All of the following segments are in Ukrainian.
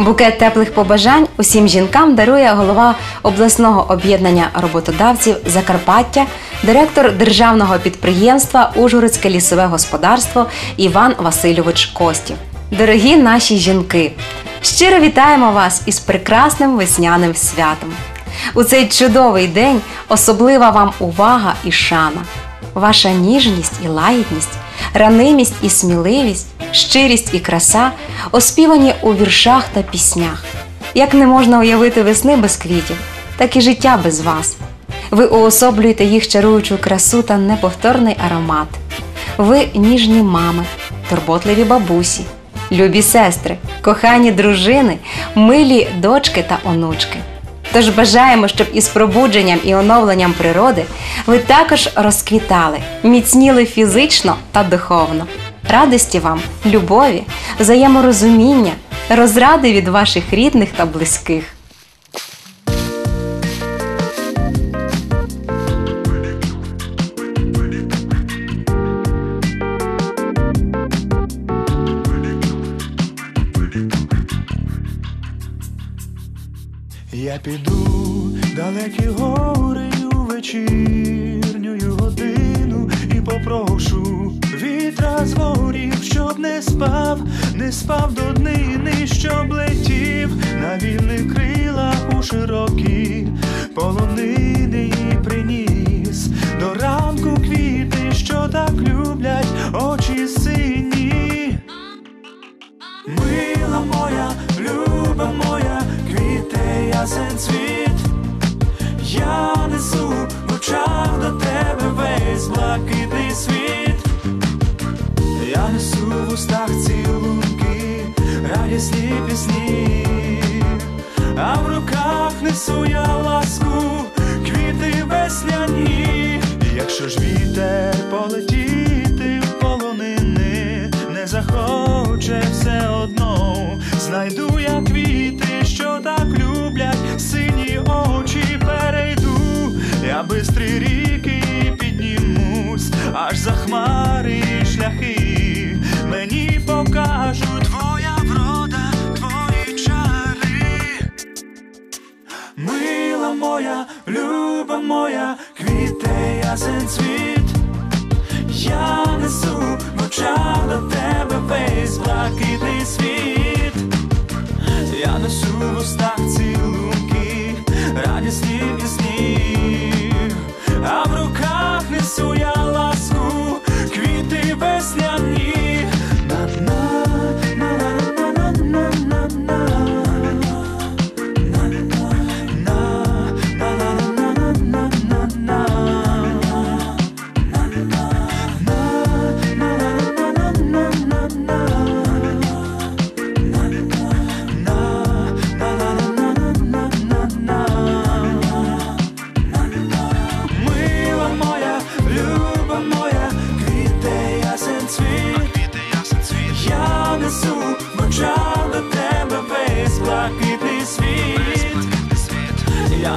Букет теплих побажань усім жінкам дарує голова обласного об'єднання роботодавців Закарпаття, директор державного підприємства Ужгородське лісове господарство Іван Васильович Костів. Дорогі наші жінки! Щиро вітаємо вас із прекрасним весняним святом. У цей чудовий день особлива вам увага і шана. Ваша ніжність і лагідність, ранимість і сміливість, щирість і краса оспівані у віршах та піснях. Як не можна уявити весни без квітів, так і життя без вас. Ви уособлюєте їх чаруючу красу та неповторний аромат. Ви ніжні мами, турботливі бабусі, любі сестри, кохані дружини, милі дочки та онучки. Тож бажаємо, щоб із пробудженням і оновленням природи ви також розквітали, міцніли фізично та духовно. Радості вам, любові, взаєморозуміння, розради від ваших рідних та близьких. Я піду далекі гори у не спав, не спав до днини, щоб летів. На вільних крилах у широкі полонини приніс. До ранку квіти, що так люблять очі устах цілунки, радісні пісні, а в руках несу я ласку, квіти весняні, якщо ж вітер полетіти мені твоя врода, твої чари. Мила моя, люба моя, квіте ясен цвіт, я несу в очах до тебе весь блакитний світ,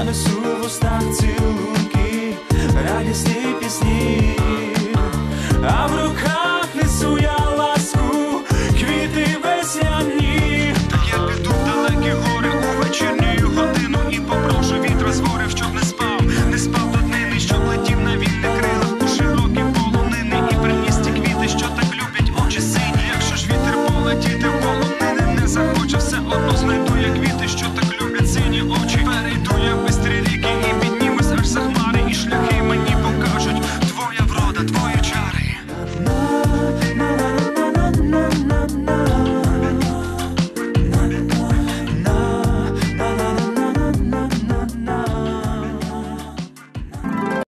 Я несу в